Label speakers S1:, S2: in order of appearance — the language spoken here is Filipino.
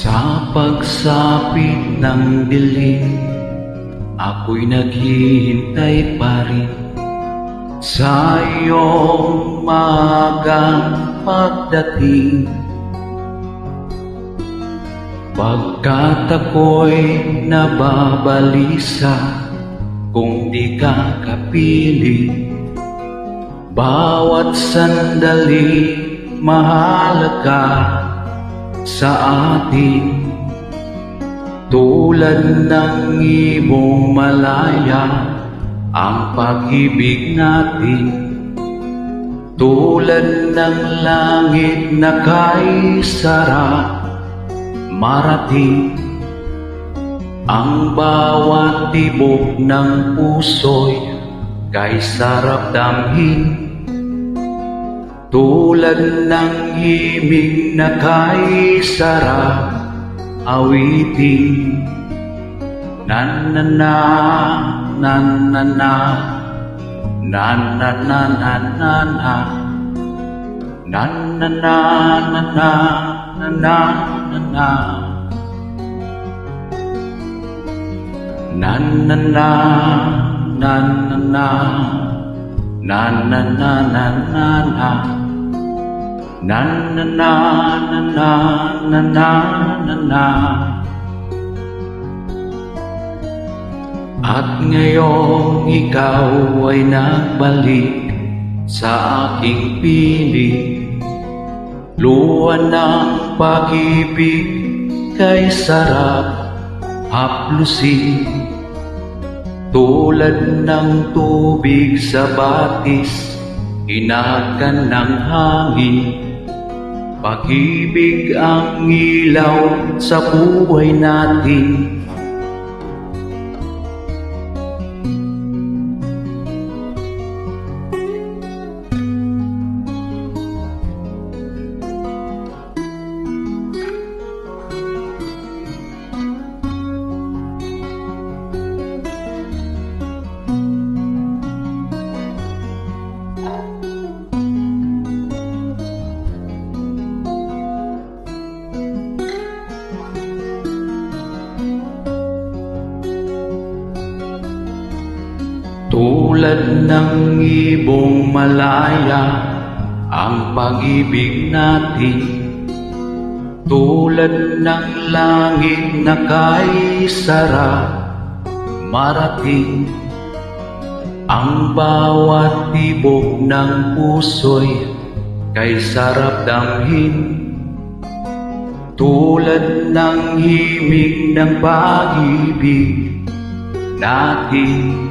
S1: Sa pagsapit ng dilim Ako'y naghihintay pa rin. Sa iyong magang pagdating Pagkat ako'y nababalisa Kung di ka kapiling Bawat sandali mahalaga sa atin. Tulad ng ibong malaya ang pag-ibig natin. Tulad ng langit na kay sarap marating Ang bawat tibok ng puso'y kay sarap damhin tulad ng himig na kay sarap awitin Nanana, nanana, nanana, nanana Nanana, nanana, nanana Nanana, nanana, nanana, nanana na na na na na na na na na At ngayong ikaw ay nagbalik sa aking piling Luwan ng pag-ibig kay sarap haplusin tulad ng tubig sa batis, inakan ng hangin. Pag-ibig ang ilaw sa buhay natin. Tulad ng ibong malaya ang pag-ibig natin. Tulad ng langit na kay sarap marating Ang bawat tibok ng puso'y kay sarap damhin. Tulad ng himig ng pag-ibig natin